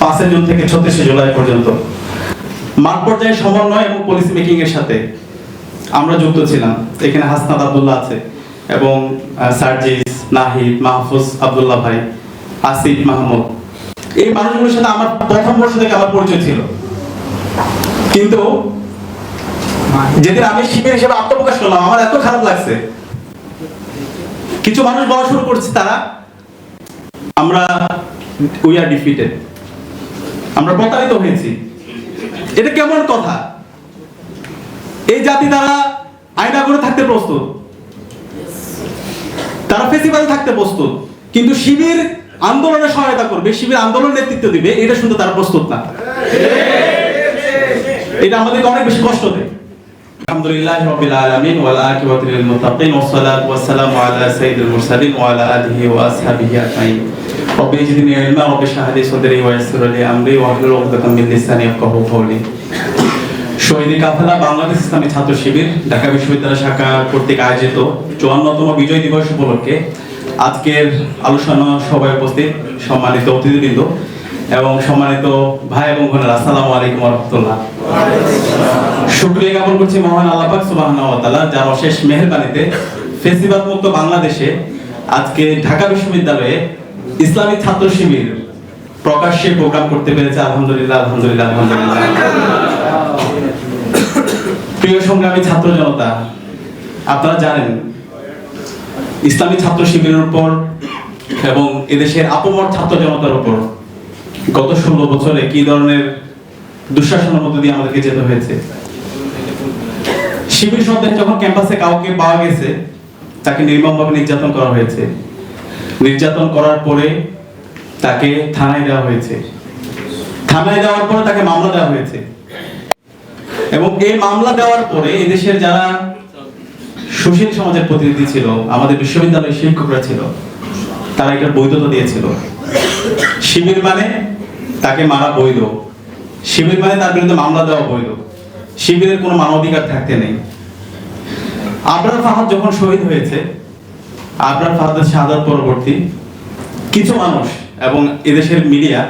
পাঁচই জুন থেকে ছত্রিশে জুলাই পর্যন্ত। মাঠ পর্যায়ে সমন্বয় এবং পলিসি মেকিং এর সাথে আমরা যুক্ত ছিলাম। এখানে হাসনাত আব্দুল্লাহ আছে এবং সার্জিস, নাহিদ, মাহফুজ আব্দুল্লাহ ভাই, আসিফ মাহমুদ। এই মানুষগুলোর সাথে আমার প্রথম বর্ষ থেকে আমার পরিচয় ছিল। কিন্তু যেদিন আমি শিবির হিসেবে আত্মপ্রকাশ করলাম, আমার এত খারাপ লাগছে। কিছু মানুষ বলা শুরু করছে তারা, আমরা উই আর ডিফিটেড আমরা প্রতারিত হয়েছি। এটা কেমন কথা? এই জাতি তারা আয়না করে থাকতে প্রস্তুত। তারা ফেসিবাদে থাকতে প্রস্তুত। কিন্তু শিবির আন্দোলনে সহায়তা করবে, শিবির আন্দোলন নেতৃত্ব দিবে, এটা শুনতে তারা প্রস্তুত না। এটা আমাদেরকে অনেক বেশি কষ্ট দেয়। আলহামদুলিল্লাহ রাব্বিল আলামিন লিল মুত্তাকিন সালাতু সালামু আলা মুরসালিন, ওয়া আলা আলিহি ওয়া আসহাবিহি আজমাইন। জিদনি ইলমা রব্বি ইশরাহ লি সাদরি ওয়া ইয়াসসির লি আমরি ওয়া হলুল উকদাতাম মিন লিসানি শহীদ কাফেলা বাংলাদেশ ইসলামী ছাত্র শিবির ঢাকা বিশ্ববিদ্যালয় শাখা কর্তৃক আয়োজিত চুয়ান্নতম বিজয় দিবস উপলক্ষে আজকের আলোচনা সভায় উপস্থিত সম্মানিত অতিথিবৃন্দ এবং সম্মানিত ভাই এবং বোনেরা, আসসালামু আলাইকুম রহমতুল্লাহ। শুক্রিয়া জ্ঞাপন করছি মহান আল্লাহ পাক সুবহানাহু ওয়া তাআলা, যার অশেষ মেহেরবানিতে ফেসিবাদ মুক্ত বাংলাদেশে আজকে ঢাকা বিশ্ববিদ্যালয়ে ইসলামী ছাত্র শিবির প্রকাশ্যে প্রোগ্রাম করতে পেরেছে, আলহামদুলিল্লাহ আলহামদুলিল্লাহ আলহামদুলিল্লাহ। প্রিয় সংগ্রামী ছাত্র জনতা, আপনারা জানেন ইসলামী ছাত্র শিবিরের উপর এবং এদেশের আপমর ছাত্র জনতার উপর গত ষোলো বছরে কি ধরনের দুঃশাসনের মধ্যে দিয়ে আমাদেরকে যেতে হয়েছে? শিবির সন্দেহ যখন ক্যাম্পাসে কাউকে পাওয়া গেছে, তাকে নির্মমভাবে নির্যাতন করা হয়েছে। নির্যাতন করার পরে তাকে থানায় দেওয়া হয়েছে। থানায় দেওয়ার পরে তাকে মামলা দেওয়া হয়েছে। এবং এই মামলা দেওয়ার পরে এদেশের যারা সুশীল সমাজের প্রতিনিধি ছিল, আমাদের বিশ্ববিদ্যালয়ের শিক্ষকরা ছিল, তারা এটার বৈধতা দিয়েছিল। শিবির মানে তাকে মারা বৈধ। শিবির মানে তার বিরুদ্ধে মামলা দেওয়া বৈধ। শিবিরের কোনো মানবাধিকার থাকতে নেই। আবরার ফাহাদ যখন শহীদ হয়েছে আবরার ফাহাদের শাহাদাত পরবর্তী কিছু মানুষ এবং এদেশের মিডিয়া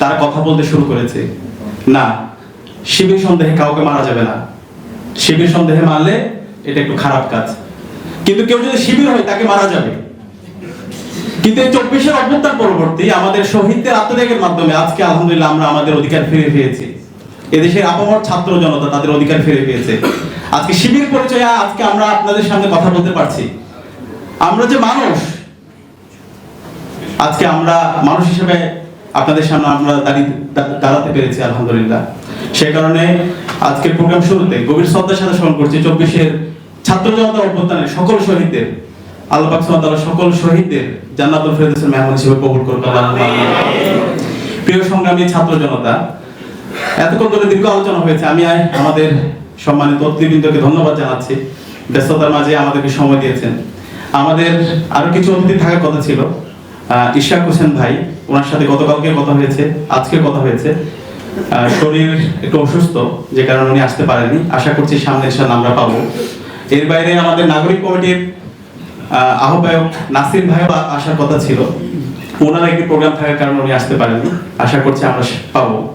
তারা কথা বলতে শুরু করেছে, না, শিবির সন্দেহে কাউকে মারা যাবে না। শিবির সন্দেহে মারলে এটা একটু খারাপ কাজ। কিন্তু কেউ যদি শিবির হয়, তাকে মারা যাবে। কিন্তু এই চব্বিশের অভ্যুত্থান পরবর্তী আমাদের শহীদদের আত্মত্যাগের মাধ্যমে আজকে আলহামদুলিল্লাহ আমরা আমাদের অধিকার ফিরে পেয়েছি। এদেশের আপামর ছাত্র জনতা তাদের অধিকার ফিরে পেয়েছে। আজকে শিবির পরিচয়ে আজকে আমরা আপনাদের সামনে কথা বলতে পারছি। আমরা যে মানুষ, আজকে আমরা মানুষ হিসেবে আপনাদের সামনে আমরা দাঁড়াতে পেরেছি, আলহামদুলিল্লাহ। সেই কারণে আজকের প্রোগ্রাম শুরুতে গভীর শ্রদ্ধার সাথে স্মরণ করছি, চব্বিশের ছাত্র জনতা অভ্যুত্থানের সকল শহীদদের, আল্লাহ পাক সকল শহীদদের জান্নাতুল ফেরদৌসের মেহমান হিসেবে কবুল করুন প্রিয় সংগ্রামী ছাত্র জনতা, এতক্ষণ ধরে দীর্ঘ আলোচনা হয়েছে, আমি আমাদের সম্মানিত অতিথিবৃন্দকে ধন্যবাদ জানাচ্ছি। ব্যস্ততার মাঝে আমাদেরকে সময় দিয়েছেন। আমাদের আরও কিছু অতিথি থাকার কথা ছিল। ইশাক হোসেন ভাই, ওনার সাথে গতকালকে কথা হয়েছে আজকে কথা হয়েছে। শরীর একটু অসুস্থ, যে কারণে উনি আসতে পারেনি আশা করছি সামনে এসে আমরা পাবো। এর বাইরে আমাদের নাগরিক কমিটির আহ্বায়ক নাসির ভাইও আ- আসার কথা ছিল। ওনার একটি প্রোগ্রাম থাকার কারণে উনি আসতে পারেননি। আশা করছি আমরা পাবো।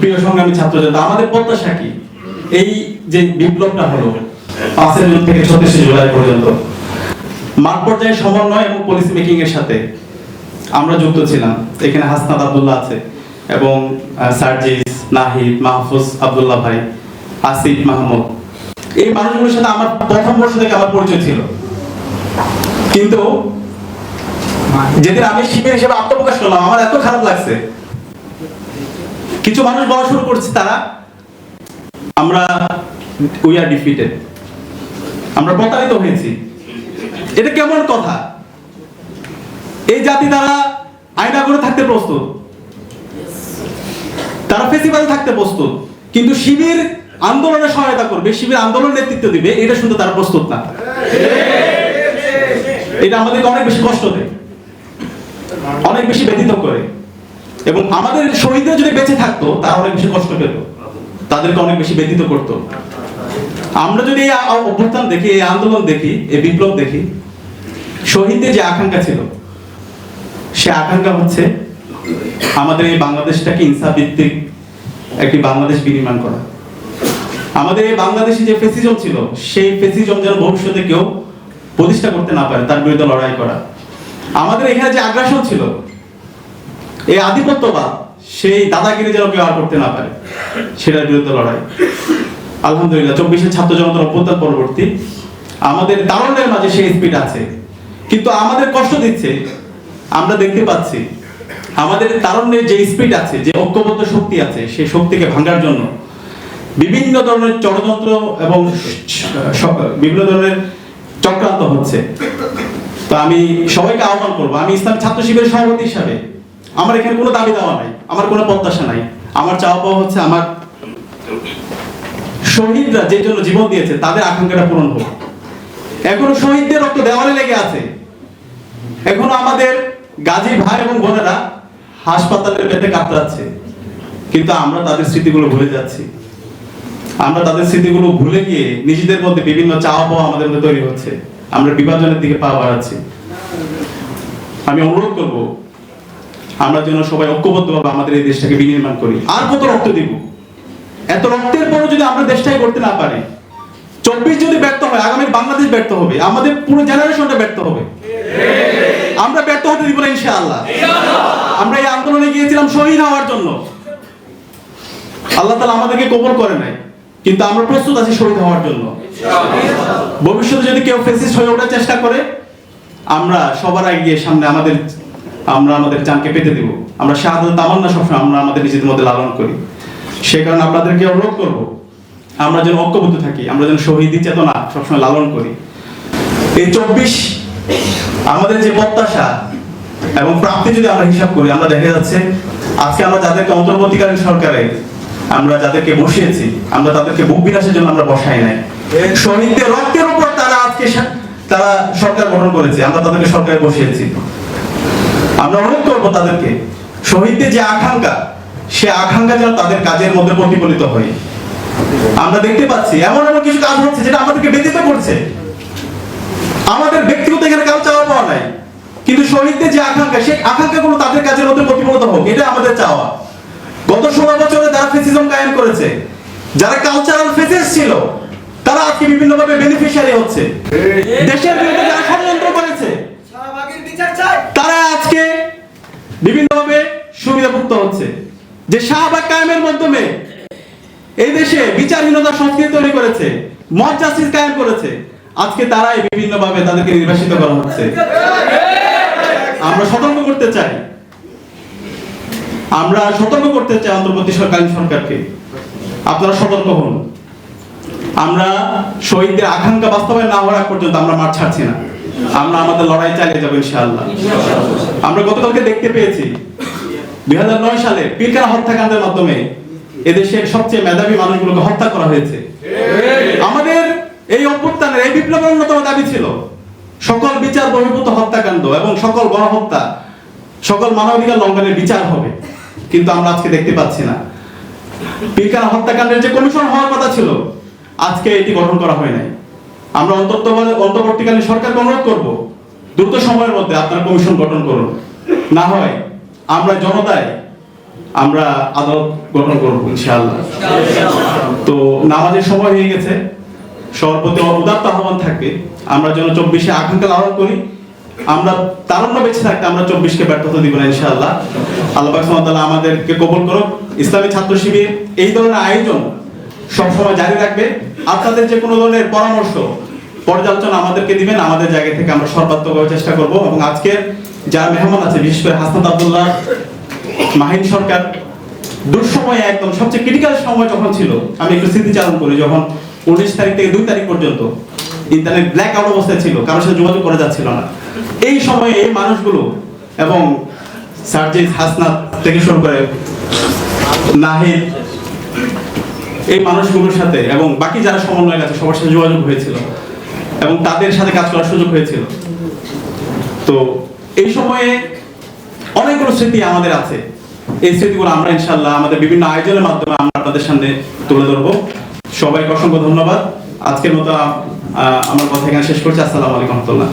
প্রিয় সংগ্রামী ছাত্র জনতা আমাদের প্রত্যাশা কি? এই যে বিপ্লবটা হলো, পাঁচের জুন থেকে ছত্রিশে জুলাই পর্যন্ত মাঠ পর্যায়ে সমন্বয় এবং পলিসি মেকিং এর সাথে আমরা যুক্ত ছিলাম। এখানে হাসনাত আব্দুল্লাহ আছে এবং সার্জিস, নাহিদ, মাহফুজ আব্দুল্লাহ ভাই, আসিফ মাহমুদ। এই মানুষগুলোর সাথে আমার প্রথম বর্ষ থেকে আমার পরিচয় ছিল। কিন্তু যেদিন আমি শিবির হিসেবে আত্মপ্রকাশ করলাম, আমার এত খারাপ লাগছে। কিছু মানুষ বলা শুরু করছে তারা, আমরা উই আর ডিফিটেড আমরা প্রতারিত হয়েছি। এটা কেমন কথা? এই জাতি তারা আয়না করে থাকতে প্রস্তুত? তারা ফেসিবাদে থাকতে প্রস্তুত। কিন্তু শিবির আন্দোলনে সহায়তা করবে, শিবির আন্দোলন নেতৃত্ব দিবে, এটা শুনতে তারা প্রস্তুত না। এটা আমাদেরকে অনেক বেশি কষ্ট দেয়। অনেক বেশি ব্যথিত করে। এবং আমাদের শহীদরা যদি বেঁচে থাকতো, তারা অনেক বেশি কষ্ট পেত। তাদেরকে অনেক বেশি ব্যথিত করত। আমরা যদি এই অভ্যুত্থান দেখি, এই আন্দোলন দেখি, এই বিপ্লব দেখি, শহীদদের যে আকাঙ্ক্ষা ছিল, সে আকাঙ্ক্ষা হচ্ছে আমাদের এই বাংলাদেশটাকে ইনসাফ ভিত্তিক একটি বাংলাদেশ বিনির্মাণ করা। আমাদের এই বাংলাদেশে যে ফেসিজম ছিল, সেই ফেসিজম যেন ভবিষ্যতে কেউ প্রতিষ্ঠা করতে না পারে, তার বিরুদ্ধে লড়াই করা। আমাদের এখানে যে আগ্রাসন ছিল, এই আধিপত্যবাদ, সেই দাদাগিরি যেন কেউ আর করতে না পারে, সেটার বিরুদ্ধে লড়াই। আলহামদুলিল্লাহ চব্বিশের ছাত্র জনতার অভ্যুত্থান পরবর্তী। আমাদের তারুণ্যের মাঝে সেই স্পিড আছে। কিন্তু আমাদের কষ্ট দিচ্ছে। আমরা দেখতে পাচ্ছি, আমাদের তারুণ্যের যে স্পিড আছে, যে ঐক্যবদ্ধ শক্তি আছে, সেই শক্তিকে ভাঙার জন্য বিভিন্ন ধরনের ষড়যন্ত্র এবং বিভিন্ন ধরনের চক্রান্ত হচ্ছে। তো আমি সবাইকে আহ্বান করব, আমি ইসলাম ছাত্র শিবিরের সভাপতি হিসাবে। আমার এখানে কোনো দাবি দেওয়া নাই, আমার কোনো প্রত্যাশা নাই। আমার চাওয়া পাওয়া হচ্ছে আমার শহীদরা যে জন্য জীবন দিয়েছে, তাদের আকাঙ্ক্ষাটা পূরণ হোক। এখনও শহীদদের রক্ত দেওয়ালে লেগে আছে। এখনও আমাদের গাজী ভাই এবং বোনেরা হাসপাতালের পেটে কাতরাচ্ছে। কিন্তু আমরা তাদের স্মৃতিগুলো ভুলে যাচ্ছি। আমরা তাদের স্মৃতিগুলো ভুলে গিয়ে নিজেদের মধ্যে বিভিন্ন চাওয়া পাওয়া আমাদের মধ্যে তৈরি হচ্ছে। আমরা বিভাজনের দিকে পা বাড়াচ্ছি। আমি অনুরোধ করব, আমরা যেন সবাই ঐক্যবদ্ধভাবে আমাদের এই দেশটাকে বিনির্মাণ করি। আর কত রক্ত দিব? এত রক্তের পরও যদি আমরা দেশটাই করতে না পারি, চব্বিশ যদি ব্যর্থ হয়, আগামী বাংলাদেশ ব্যর্থ হবে, আমাদের পুরো জেনারেশনটা ব্যর্থ হবে। আমরা ব্যর্থ হতে দিব না, ইনশাআল্লাহ। আমরা এই আন্দোলনে গিয়েছিলাম শহীদ হওয়ার জন্য। আল্লাহ তালা আমাদেরকে কবর করে নাই, কিন্তু আমরা প্রস্তুত আছি শহীদ হওয়ার জন্য। ভবিষ্যতে যদি কেউ ফেসিস্ট হয়ে ওঠার চেষ্টা করে, আমরা সবার আগে গিয়ে সামনে আমাদের, আমরা আমাদের জানকে পেতে দিব। আমরা শাহাদ তামান্না সবসময় আমরা আমাদের নিজেদের মধ্যে লালন করি। সে কারণে আপনাদেরকে অনুরোধ করব, আমরা যেন ঐক্যবদ্ধ থাকি, আমরা যেন শহীদি চেতনা সবসময় লালন করি। এই চব্বিশ আমাদের যে প্রত্যাশা এবং প্রাপ্তি যদি আমরা হিসাব করি, আমরা দেখা যাচ্ছে আজকে আমরা যাদেরকে অন্তর্বর্তীকালীন সরকারে আমরা যাদেরকে বসিয়েছি, আমরা তাদেরকে বুক বিনাশের জন্য আমরা বসাই নাই। শহীদদের রক্তের উপর তারা আজকে তারা সরকার গঠন করেছে, আমরা তাদেরকে সরকারে বসিয়েছি। আমরা অনুরোধ করব তাদেরকে, শহীদদের যে আকাঙ্ক্ষা সে আকাঙ্ক্ষা যেন তাদের কাজের মধ্যে প্রতিফলিত হয়। আমরা দেখতে পাচ্ছি এমন এমন কিছু কাজ হচ্ছে যেটা আমাদেরকে ব্যতীত করছে। আমাদের ব্যক্তিগত এখানে কারও চাওয়া পাওয়া নাই। কিন্তু শহীদদের যে আকাঙ্ক্ষা সেই আকাঙ্ক্ষাগুলো তাদের কাজের মধ্যে প্রতিফলিত হোক এটা আমাদের চাওয়া। গত ষোলো বছরে যারা ফেসিজম কায়েম করেছে যারা কালচারাল ফেসিস ছিল তারা আজকে বিভিন্ন ভাবে বেনিফিশিয়ারি হচ্ছে। দেশের বিরুদ্ধে যারা ষড়যন্ত্র করেছে শাহবাগের বিচার চাই। তারা আজকে বিভিন্নভাবে সুবিধাভুক্ত হচ্ছে। যে শাহবাগ কায়েমের মাধ্যমে এই দেশে বিচারহীনতা সংস্কৃতি তৈরি করেছে মত জাস্টিস কায়েম করেছে, আজকে তারাই বিভিন্নভাবে তাদেরকে নির্বাসিত করা হচ্ছে। আমরা সতর্ক করতে চাই। আমরা সতর্ক করতে চাই অন্তর্বর্তী সরকারি সরকারকে। আপনারা সতর্ক হন। আমরা শহীদদের আকাঙ্ক্ষা বাস্তবায়ন না হওয়ার পর্যন্ত আমরা মাঠ ছাড়ছি না। আমরা আমাদের লড়াই চালিয়ে যাব ইনশাআল্লাহ। আমরা গতকালকে দেখতে পেয়েছি দুই হাজার নয় সালে পিলকানা হত্যাকাণ্ডের মাধ্যমে এদেশের সবচেয়ে মেধাবী মানুষগুলোকে হত্যা করা হয়েছে। আমাদের এই অভ্যুত্থানের এই বিপ্লবের অন্যতম দাবি ছিল সকল বিচার বহির্ভূত হত্যাকাণ্ড এবং সকল গণহত্যা সকল মানবাধিকার লঙ্ঘনের বিচার হবে। কিন্তু আমরা আজকে দেখতে পাচ্ছি না। পিলকানা হত্যাকাণ্ডের যে কমিশন হওয়ার কথা ছিল আজকে এটি গঠন করা হয় নাই। আমরা অন্তত অন্তর্বর্তীকালীন সরকারকে অনুরোধ করব দ্রুত সময়ের মধ্যে আপনারা কমিশন গঠন করুন। না হয় আমরা জনতায় আমরা আদালত গঠন করব ইনশাআল্লাহ। তো নামাজের সময় হয়ে গেছে সবার প্রতি উদাত্ত আহ্বান থাকবে আমরা যেন চব্বিশে আকাঙ্ক্ষা লালন করি, আমরা তারুণ্য বেঁচে থাকতে আমরা চব্বিশকে ব্যর্থতা দিব না ইনশাআল্লাহ। আল্লাহ পাক সুবহানাহু আমাদেরকে কবুল করুক, ইসলামী ছাত্র শিবির এই ধরনের আয়োজন সবসময় জারি রাখবে। আপনাদের যে কোনো ধরনের পরামর্শ, পর্যালোচনা আমাদেরকে দিবেন, আমাদের জায়গা থেকে আমরা সর্বাত্মকভাবে চেষ্টা করব এবং আজকের যারা মেহমান আছে, বিশেষ করে হাসনাত আব্দুল্লাহ, মাহিন সরকার, দুঃসময়ে একদম সবচেয়ে ক্রিটিক্যাল সময় যখন ছিল, আমি একটু স্মৃতিচারণ করি, যখন উনিশ তারিখ থেকে দুই তারিখ পর্যন্ত ইন্টারনেট ব্ল্যাক আউট অবস্থায় ছিল, কারোর সাথে যোগাযোগ করা যাচ্ছিল না। এই সময়ে এই মানুষগুলো এবং সার্জিস হাসনাত থেকে শুরু করে নাহিদ, এই মানুষগুলোর সাথে এবং বাকি যারা সমন্বয় আছে, সবার সাথে যোগাযোগ হয়েছিল এবং তাদের সাথে কাজ করার সুযোগ হয়েছিল। তো এই সময়ে অনেকগুলো স্মৃতি আমাদের আছে। এই স্মৃতিগুলো আমরা ইনশাল্লাহ আমাদের বিভিন্ন আয়োজনের মাধ্যমে আমরা আপনাদের সামনে তুলে ধরবো। সবাইকে অসংখ্য ধন্যবাদ। আজকের মতো আমার কথা এখানে শেষ করছি। আসসালামু আলাইকুম রহমতুল্লাহ।